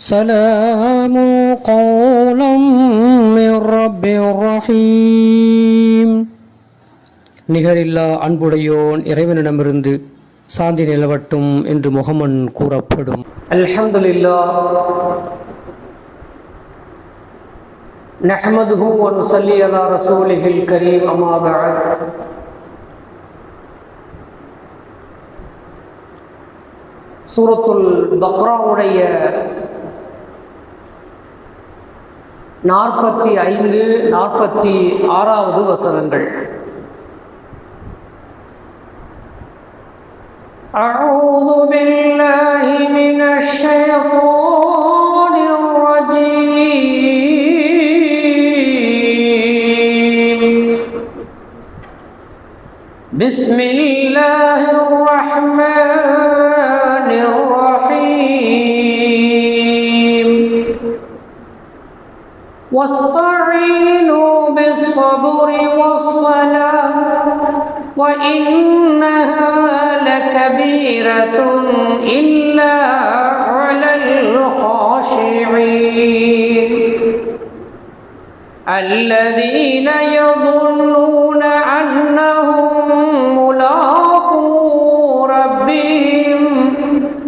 سلام قولا من رب رحيم நிகரில்லா அன்புடையோன் இறைவனிடமிருந்து சாந்தி நிலவட்டும் என்று முகமன் கூறப்படும் அல்ஹம்துலில்லா نحمده ونصلي على رسوله الكريم أما بعد சூரத்துல் பக்ராவுடைய நாற்பத்தி ஐந்து நாற்பத்தி ஆறாவது வசனங்கள் أعوذ بالله من الشيطان الرجيم بسم الله الرحمن الرحيم واستعينوا بالصبر والصلاة وإنها لكبيرة إلا على الخاشعين. الذين يظنون أنهم ملاقو ربهم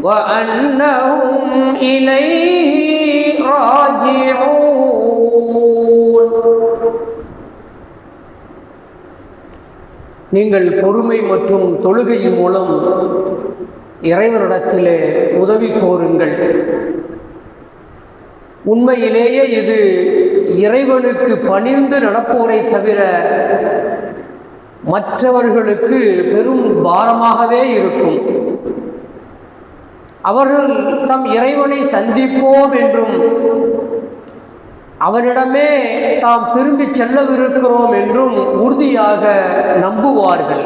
وأنهم إليه راجعون. நீங்கள் பொறுமை மற்றும் தொழுகையின் மூலம் இறைவனிடத்திலே உதவி கோருங்கள். உண்மையிலேயே இது இறைவனுக்கு பணிந்து நடப்போரை தவிர மற்றவர்களுக்கு பெரும் பாரமாகவே இருக்கும். அவர்கள் தம் இறைவனை சந்திப்போம் என்றும் அவனிடமே தாம் திரும்பி செல்லவிருக்கிறோம் என்றும் உறுதியாக நம்புவார்கள்.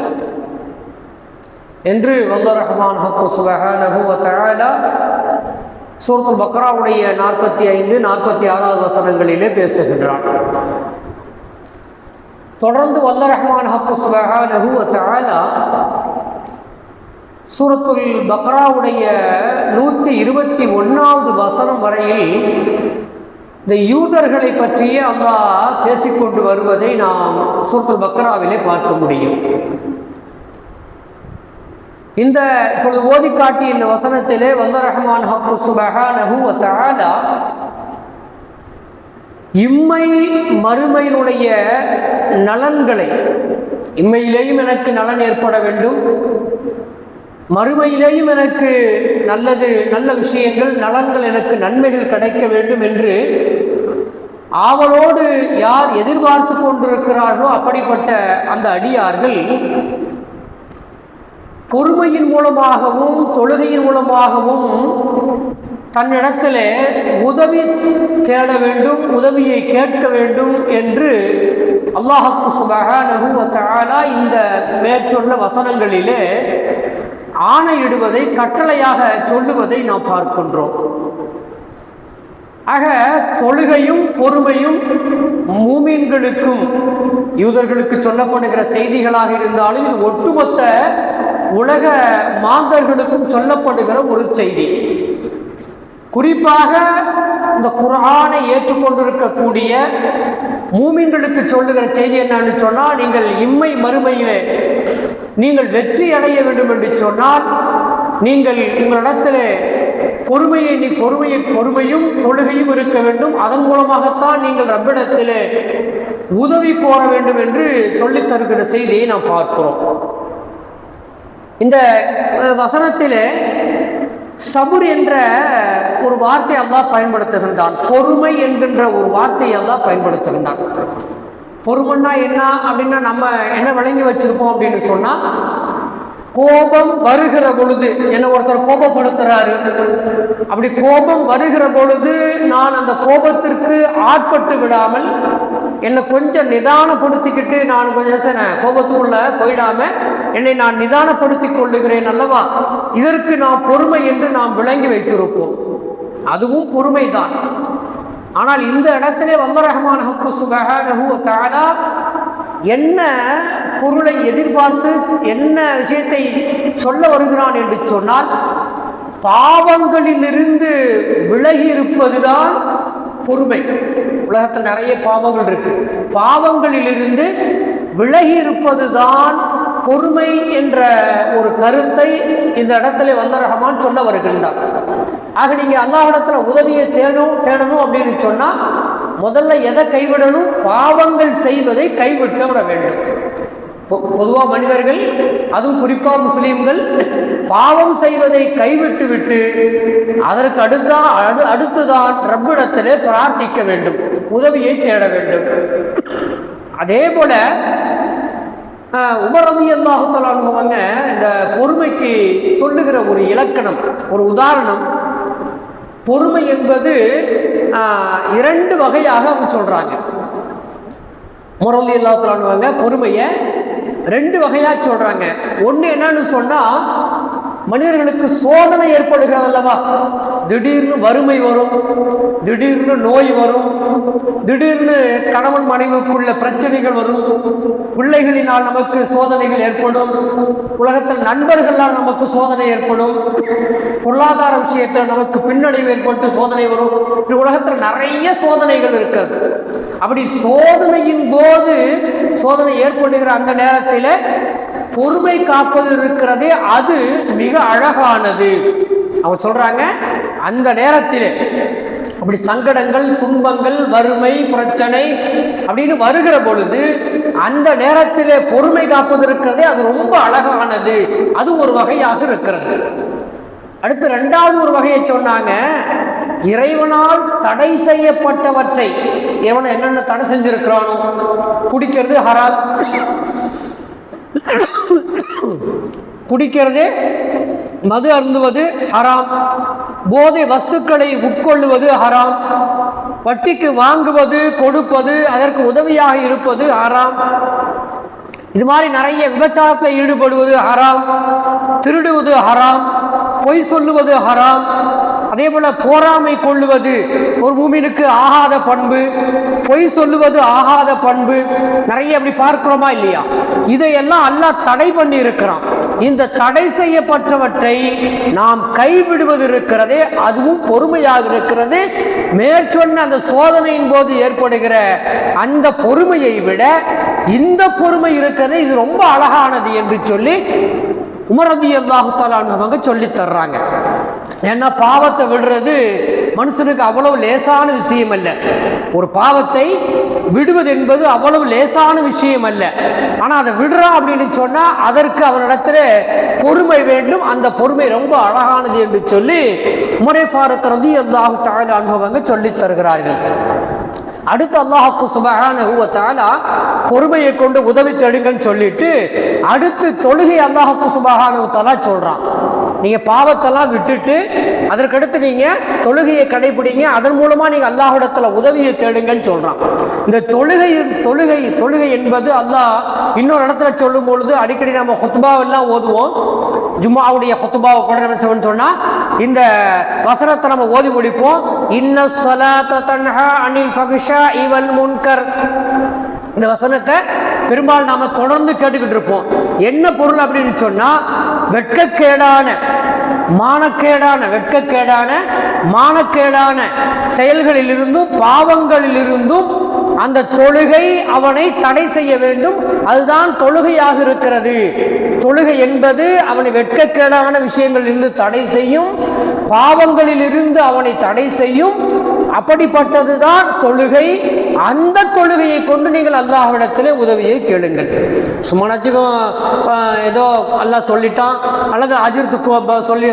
என்று வல்ல ரஹ்மான் ஹக்கு சுபஹானஹு சூரத்துல் பக்ராவுடைய நாற்பத்தி ஐந்து நாற்பத்தி ஆறாவது வசனங்களிலே பேசுகின்றான். தொடர்ந்து வல்ல ரஹ்மான் ஹக்கு சுபஹானஹு சூரத்துல் பக்ராவுடைய நூற்றி இருபத்தி ஒன்றாவது வசனம் வரையில் இந்த யூதர்களை பற்றியே அல்லாஹ் பேசிக்கொண்டு வருவதை நாம் சூரத்துல் பக்ராவிலே பார்க்க முடியும். இந்த இப்பொழுது ஓதி காட்டிய இந்த வசனத்திலே வல்ல ரஹ்மான் ஹக்கு சுபஹானஹு வ இம்மை மறுமையினுடைய நலன்களை இம்மையிலேயும் எனக்கு நலன் ஏற்பட வேண்டும். மறுமையிலேயும் எனக்கு நல்லது நல்ல விஷயங்கள் நலன்கள் எனக்கு நன்மைகள் கிடைக்க வேண்டும் என்று ஆவலோடு யார் எதிர்பார்த்து கொண்டிருக்கிறார்களோ அப்படிப்பட்ட அந்த அடியார்கள் பொறுமையின் மூலமாகவும் தொழுகையின் மூலமாகவும் தன்னிடத்திலே உதவி தேட வேண்டும் உதவியை கேட்க வேண்டும் என்று அல்லாஹு சுபஹானஹு இந்த மேற்சொன்ன வசனங்களிலே ஆணையிடுவதை கட்டளையாக சொல்லுவதை நாம் பார்க்கின்றோம். ஆக தொழுகையும் பொறுமையும் மூமீன்களுக்கும் யூதர்களுக்கு சொல்லப்படுகிற செய்திகளாக இருந்தாலும் இது ஒட்டுமொத்த உலக மாந்தர்களுக்கும் சொல்லப்படுகிற ஒரு செய்தி. குறிப்பாக இந்த குரானை ஏற்றுக்கொண்டிருக்கக்கூடிய மூமின்களுக்கு சொல்லுகிற செய்தி என்னன்னு சொன்னால் நீங்கள் இம்மை மறுமையிலே நீங்கள் வெற்றி அடைய வேண்டும் என்று சொன்னால் நீங்கள் உங்களிடத்தில் பொறுமையை நீ பொறுமையை பொறுமையும் தொழுகையும் இருக்க வேண்டும். அதன் மூலமாகத்தான் நீங்கள் ரப்பிடத்திலே உதவி கோர வேண்டும் என்று சொல்லித் தருகிற செய்தியை நாம் பார்க்கிறோம். இந்த வசனத்தில் சபுர் என்ற ஒரு வார்த்தை அல்லாஹ் பயன்படுத்துகின்றான். பொறுமை என்கின்ற ஒரு வார்த்தையை அல்லாஹ் பயன்படுத்துகின்றான். பொறுமைன்னா என்ன அப்படின்னா நம்ம என்ன விளங்கி வச்சிருப்போம் அப்படின்னு சொன்னா கோபம் வருகிற பொழுது என்ன ஒருத்தர் கோபப்படுத்துறாரு. அப்படி கோபம் வருகிற பொழுது நான் அந்த கோபத்திற்கு ஆட்பட்டு விடாமல் என்னை கொஞ்சம் நிதானப்படுத்திக்கிட்டு நான் கொஞ்சம் கோபத்துக்குள்ள போயிடாம என்னை நான் நிதானப்படுத்திக் கொள்ளுகிறேன் அல்லவா? இதற்கு நாம் பொறுமை என்று நாம் விளங்கி வைத்திருப்போம். அதுவும் பொறுமைதான். ஆனால் இந்த இடத்திலே வல்ல ரஹமான ஹக்கு சுபஹானஹு என்ன பொருளை எதிர்பார்த்து என்ன விஷயத்தை சொல்ல வருகிறான் என்று சொன்னால் பாவங்களிலிருந்து விலகி இருப்பதுதான் பொறுமை. உலகத்தில் நிறைய பாவங்கள் இருக்கு. பாவங்களிலிருந்து விலகி இருப்பதுதான் பொறுமை என்ற ஒரு கருத்தை இந்த இடத்துல வல்ல ரஹமான் சொல்ல வருகின்றார். ஆக நீங்க அல்லாஹிடத்துல உதவியை தேணும் தேடணும் அப்படின்னு சொன்னா முதல்ல எதை கைவிடணும்? பாவங்கள் செய்வதை கைவிட்டு விட வேண்டும். பொதுவாக மனிதர்கள் அதுவும் குறிப்பாக முஸ்லீம்கள் பாவம் செய்வதை கைவிட்டு விட்டு அதற்கு அடுத்தா அடு அடுத்துதான் ரப்பிடத்திலே பிரார்த்திக்க வேண்டும் உதவியை தேட வேண்டும். அதே போல உமரதி அல்லாஹுத்தலானுவங்க இந்த பொறுமைக்கு சொல்லுகிற ஒரு இலக்கணம் ஒரு உதாரணம். பொறுமை என்பது இரண்டு வகையாக அவங்க சொல்கிறாங்க முரளி அல்லாஹுத்தலானுவங்க பொறுமையை ரெண்டு வகையாக சொல்கிறாங்க ஒன்று என்னன்னு சொன்னால் மனிதர்களுக்கு சோதனை ஏற்படுகிறது அல்லவா? திடீர்னு வறுமை வரும் திடீர்னு நோய் வரும் திடீர்னு கணவன் மனைவிக்குள்ள பிரச்சனைகள் வரும் பிள்ளைகளினால் நமக்கு சோதனைகள் ஏற்படும் உலகத்தில் நண்பர்களால் நமக்கு சோதனை ஏற்படும் பொருளாதார விஷயத்தில் நமக்கு பின்னடைவு ஏற்பட்டு சோதனை வரும். உலகத்தில் நிறைய சோதனைகள் இருக்கிறது. அப்படி சோதனையின் போது சோதனை ஏற்படுகிற அந்த நேரத்தில் பொறுமை காப்பது இருக்கிறதே அது மிக அழகானது. அவங்க சொல்றாங்க அந்த நேரத்தில் அப்படி சங்கடங்கள் துன்பங்கள் வறுமை பிரச்சனை அப்படின்னு வருகிற பொழுது அந்த நேரத்தில் பொறுமை காப்பது இருக்கிறதே அது ரொம்ப அழகானது. அது ஒரு வகையாக இருக்கிறது. அடுத்து ரெண்டாவது ஒரு வகையை சொன்னாங்க இறைவனால் தடை செய்யப்பட்டவற்றை. இறைவனை என்னென்ன தடை செஞ்சிருக்கிறானோ? குடிக்கிறது ஹரால் குடிக்கிறது மது அருந்துவது ஹராம். போதை வஸ்துக்களை உட்கொள்ளுவது ஹராம். வட்டிக்கு வாங்குவது கொடுப்பது அதற்கு உதவியாக இருப்பது ஹராம். இது மாதிரி நிறைய விபச்சாரத்தில் ஈடுபடுவது ஹராம். திருடுவது ஹராம். பொய் சொல்லுவது ஹராம். அதே போல போராமை கொள்ளுவது. ஒரு மூமினுக்கு ஆகாத பண்பு பொய் சொல்லுவது ஆகாத பண்பு நிறைய அப்படி பார்க்கிறோமா இல்லையா? இதையெல்லாம் அல்லாஹ் தடை பண்ணி இருக்கிறான் இந்த தடை செய்யப்பட்டவற்றை நாம் கைவிடுவது இருக்கிறதே அதுவும் பொறுமையாக இருக்கிறது. மேற்சொன்ன அந்த சோதனையின் போது ஏற்படுகிற அந்த பொறுமையை விட இந்த பொறுமை இருக்கிறது. இது ரொம்ப அழகானது என்று சொல்லி உமரதி அல்லாஹு சொல்லி தர்றாங்க. ஏன்னா பாவத்தை விடுறது? மனுஷனுக்கு அவ்வளவு லேசான விஷயம் அல்ல. ஒரு பாவத்தை விடுவது என்பது அவ்வளவு லேசான விஷயம் அல்ல. ஆனால் அதை விடுறான் அப்படின்னு சொன்னால் அதற்கு அவனிடத்துல பொறுமை வேண்டும். அந்த பொறுமை ரொம்ப அழகானது என்று சொல்லி முறை ஃபாரத் ரதி அல்லாஹு தாழ் அனுபவங்க சொல்லி தருகிறார்கள். அடுத்து அல்லாஹுக்கு சுபகான பொறுமையை கொண்டு உதவி தேடுங்கன்னு சொல்லிட்டு அடுத்து தொழுகை அல்லாஹுக்கு சுபகான தலா சொல்றான். நீங்கள் பாவத்தெல்லாம் விட்டுட்டு அதற்கடுத்து நீங்கள் தொழுகையை கடைபிடிங்க. அதன் மூலமாக நீங்கள் அல்லாஹிடத்தில் உதவியை தேடுங்கன்னு சொல்கிறான் இந்த தொழுகை தொழுகை தொழுகை என்பது அல்லாஹ் இன்னொரு இடத்துல சொல்லும் பொழுது அடிக்கடி நம்ம ஹொத்துபாவெல்லாம் ஓதுவோம். ஜும்மாவுடைய ஹொத்துபாவை கூட நம்ம சொன்னால் இந்த வசனத்தை நம்ம ஓதி முடிப்போம். இன்ன சலாத்த தன்ஹா அனில் ஃபகிஷா இவல் முன்கர். இந்த வசனத்தை பெரும்பாலும் நாம் தொடர்ந்து கேட்டுக்கிட்டு இருப்போம். என்ன பொருள் அப்படின்னு சொன்னால் வெட்கக்கேடான மானக்கேடான வெட்கக்கேடான மானக்கேடான செயல்களிலிருந்தும் பாவங்களிலிருந்தும் அந்த தொழுகை அவனை தடை செய்ய வேண்டும். அதுதான் தொழுகையாக இருக்கிறது. தொழுகை என்பது அவனை வெட்கக்கேடான விஷயங்களிலிருந்து தடை செய்யும் பாவங்களில் இருந்து அவனை தடை செய்யும் அப்படிப்பட்டதுதான் தொழுகை. அந்த தொழுகையை கொண்டு நீங்கள் அல்லாஹ்விடத்திலே உதவியை கேளுங்கள். சும்மாச்சுக்கும் ஏதோ அல்லாஹ் சொல்லிட்டான் அல்லது அஜிர்த்து சொல்லி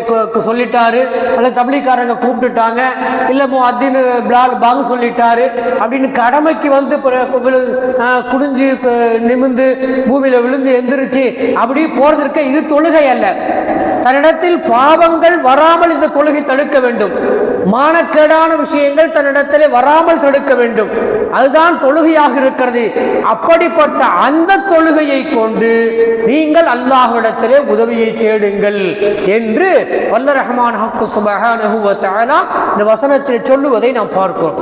சொல்லிட்டாரு அல்லது தபிலிக்காரங்க கூப்பிட்டுட்டாங்க இல்லை அத்தின்னு பிளால் பாங்க சொல்லிட்டாரு அப்படின்னு கடமைக்கு வந்து குடிஞ்சு நிமிந்து பூமியில் விழுந்து எந்திரிச்சு அப்படி போறதற்கு இது தொழுகை அல்ல. தன்னிடத்தில் பாவங்கள் வராமல் இந்த தொழுகை தடுக்க வேண்டும். மானக்கேடான விஷயங்கள் தன்னிடத்திலே வராமல் தடுக்க வேண்டும். அதுதான் தொழுகையாக இருக்கிறது. அப்படிப்பட்ட அந்த தொழுகையை கொண்டு நீங்கள் அல்லாஹ்விடத்திலே உதவியை தேடுங்கள் என்று வல்ல ரஹ்மான் ஹக்கு சுபஹான இந்த வசனத்தில் சொல்லுவதை நாம் பார்க்கிறோம்.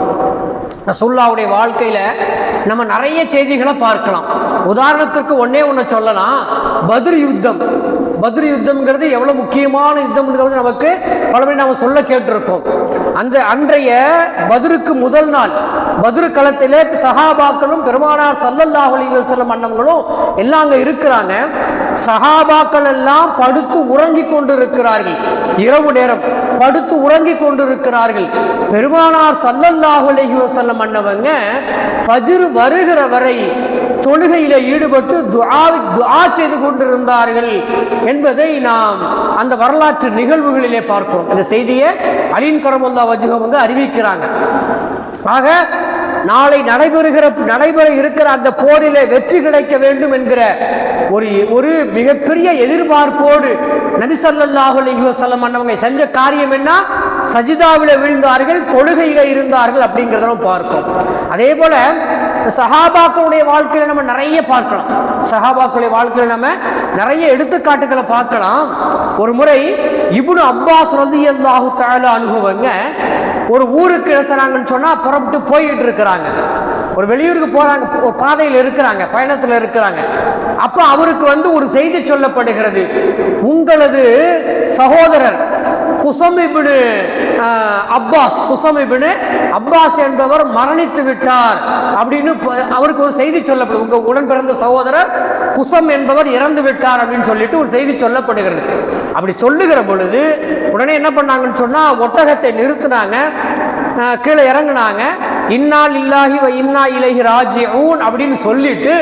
ரசுல்லாவுடைய வாழ்க்கையில நம்ம நிறைய செய்திகளை பார்க்கலாம். உதாரணத்துக்கு ஒன்னே ஒன்று சொல்லலாம். பதிர் யுத்தம். பத்ரி யுத்தம்ங்கிறது எவ்வளவு முக்கியமான யுத்தம்ங்கிறது நமக்கு பலமுறை நாம சொல்ல கேட்டிருக்கோம். அந்த அன்றைய பத்ருக்கு முதல் நாள் பத்ரு களத்திலே சஹாபாக்களும் பெருமானார் சல்லல்லாஹு அலைஹி அண்ணங்களும் எல்லாம் அங்க இருக்கிறாங்க. சஹாபாக்கள் எல்லாம் படுத்து உறங்கிக் கொண்டிருக்கிறார்கள். இரவு நேரம் படுத்து உறங்கிக் கொண்டிருக்கிறார்கள். பெருமானார் சல்லல்லாஹு அலைஹி வஸல்லம் அண்ணவங்க வருகிற வரை தொழுகையில ஈடுபட்டு துஆ துஆ செய்து கொண்டிருந்தார்கள் என்பதை நாம் அந்த வரலாற்று நிகழ்வுகளிலே பார்க்கிறோம். இந்த செய்தியை அலின் கரமுல்லா வஜுகம் வந்து அறிவிக்கிறாங்க. ஆக நாளை நடைபெறுகிற நடைபெற இருக்கிற அந்த போரிலே வெற்றி கிடைக்க வேண்டும் என்கிற ஒரு ஒரு மிகப்பெரிய எதிர்பார்ப்போடு நபிசல்லாஹு ஸல்லல்லாஹு அலைஹி அண்ணவங்க செஞ்ச காரியம் என்ன? சஜிதாவில் விழுந்தார்கள் தொழுகையில் இருந்தார்கள் அப்படிங்கிறத நம்ம பார்க்கிறோம் அதே போல சஹாபாக்களுடைய வாழ்க்கையில நம்ம நிறைய பார்க்கலாம். சஹாபாக்களுடைய வாழ்க்கையில நம்ம நிறைய எடுத்துக்காட்டுகளை பார்க்கலாம். ஒரு முறை இபுனு அப்பாஸ் ரலியல்லாஹு தஆலா அனுபவங்க ஒரு ஊருக்கு எழுசுறாங்கன்னு சொன்னா புறப்பட்டு போயிட்டு இருக்கிறாங்க. ஒரு வெளியூருக்கு போறாங்க பாதையில் இருக்கிறாங்க பயணத்தில் இருக்கிறாங்க. அப்ப அவருக்கு வந்து ஒரு செய்தி சொல்லப்படுகிறது. உங்களது சகோதரர் Qusam ibn Abbas Qusam Abbas என்பவர் மரணித்து விட்டார் அப்படின்னு அவருக்கு ஒரு செய்தி சொல்லப்படுது உங்க உடன் பிறந்த சகோதரர் குசம் என்பவர் இறந்து விட்டார் அப்படின்னு சொல்லிட்டு ஒரு செய்தி சொல்லப்படுகிறது. அப்படி சொல்லுகிற பொழுது உடனே என்ன பண்ணாங்கன்னு சொன்னா ஒட்டகத்தை நிறுத்தினாங்க கீழே இறங்குனாங்க. இன்னால் இல்லாஹி வ இன்னா ராஜி ஊன் அப்படின்னு சொல்லிட்டு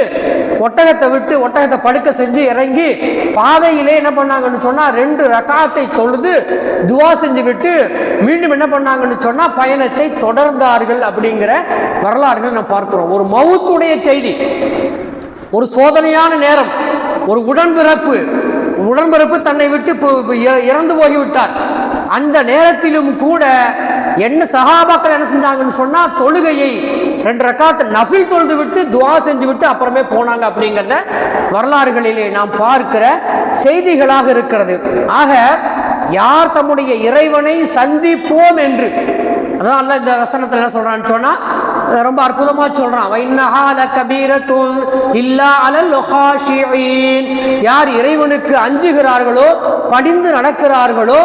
ஒட்டகத்தை விட்டு ஒட்டகத்தை படுக்க செஞ்சு இறங்கி பாதையிலே என்ன பண்ணாங்கன்னு சொன்னா ரெண்டு ரகாத்தை தொழுது துவா செஞ்சு விட்டு மீண்டும் என்ன பண்ணாங்கன்னு சொன்னா பயணத்தை தொடர்ந்தார்கள் அப்படிங்கிற வரலாறுகள் நம்ம பார்க்கிறோம். ஒரு மவுத்துடைய செய்தி ஒரு சோதனையான நேரம் ஒரு உடன்பிறப்பு உடன்பிறப்பு தன்னை விட்டு இற- இறந்து போய்விட்டார் அந்த நேரத்திலும் கூட என்ன சகாபாக்கள் என்ன செஞ்சாங்கன்னு சொன்னா தொழுகையை ரெண்டு ரக்காத்து நஃபில் தொழுது விட்டு துவா செஞ்சு விட்டு அப்புறமே போனாங்க அப்படிங்கிறத வரலாறுகளிலே நாம் பார்க்கிற செய்திகளாக இருக்கிறது. ஆக யார் தம்முடைய இறைவனை சந்திப்போம் என்று அதான் இந்த வசனத்தில் என்ன சொல்றான்னு சொன்னா ரொம்ப அற்புதமா சொல்றான். வைன்னஹா லகபீரத்துன் இல்லா அலல் யார் இறைவனுக்கு அஞ்சுகிறார்களோ படிந்து நடக்கிறார்களோ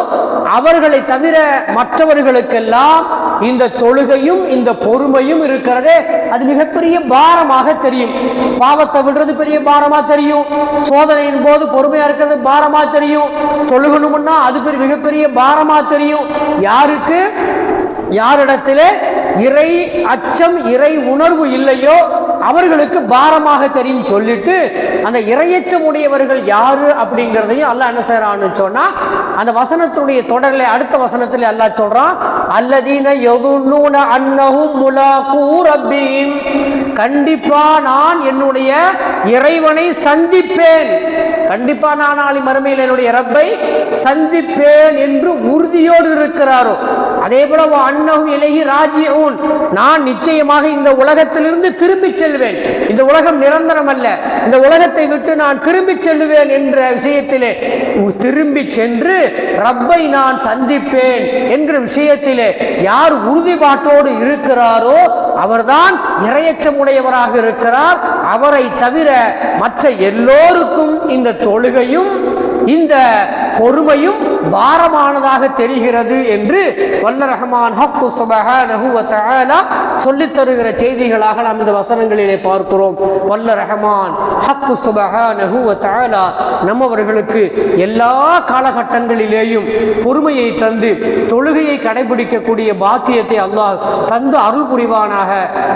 அவர்களை தவிர மற்றவர்களுக்கெல்லாம் இந்த தொழுகையும் இந்த பொறுமையும் இருக்கிறதே அது மிகப்பெரிய பாரமாக தெரியும். பாவத்தை விடுறது பெரிய பாரமா தெரியும். சோதனையின் போது பொறுமையா இருக்கிறது பாரமா தெரியும். தொழுகணும்னா அது பெரிய மிகப்பெரிய பாரமா தெரியும். யாருக்கு? யாரிடத்திலே இறை அச்சம் இறை உணர்வு இல்லையோ அவர்களுக்கு பாரமாக தெரியும் சொல்லிட்டு அந்த இரையச்சம் உடையவர்கள் யாரு அப்படிங்கிறதையும் அல்ல என்ன செய்யறான்னு சொன்னா அந்த வசனத்துடைய தொடரில் அடுத்த வசனத்தில் அல்லாஹ் சொல்றான் அல்லதீன எதுன்னு அன்னஹும் முலாக்கூ ரப்பீம். கண்டிப்பா நான் என்னுடைய இறைவனை சந்திப்பேன். கண்டிப்பா நான் நாளை மறுமையில் என்னுடைய ரப்பை சந்திப்பேன் என்று உறுதியோடு இருக்கிறாரோ. அதே போல அன்னகும் இலகி ராஜ்யவும் நான் நிச்சயமாக இந்த உலகத்திலிருந்து திரும்பி செல்வேன். இந்த உலகம் நிரந்தரம் அல்ல. இந்த உலகத்தை விட்டு நான் திரும்பி செல்லுவேன் என்ற விஷயத்திலே திரும்பி சென்று ரப்பை நான் சந்திப்பேன் என்ற விஷயத்திலே யார் உறுதிப்பாட்டோடு இருக்கிறாரோ அவர்தான் இரையச்சமுடையவராக இருக்கிறார். அவரை தவிர மற்ற எல்லோருக்கும் இந்த தொழுகையும் இந்த பொறுமையும் பாரமானதாக தெரிகிறது என்று வல்ல ரஹமான் ஹக்கு சுபஹானஹு சொல்லித் தருகிற செய்திகளாக நாம் இந்த வசனங்களிலே பார்க்கிறோம். வல்ல ரஹமான் ஹக்கு சுபஹானஹு நம்மவர்களுக்கு எல்லா காலகட்டங்களிலேயும் பொறுமையை தந்து தொழுகையை கடைபிடிக்கக்கூடிய பாக்கியத்தை அல்லாஹ் தந்து அருள் புரிவானாக.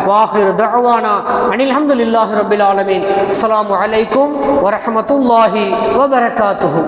வாஹிர் தஅவானா அனில் ஹம்துலில்லாஹி ரப்பில் ஆலமீன். அஸ்ஸலாமு அலைக்கும் வரஹ்மத்துல்லாஹி வபரகாத்துஹு.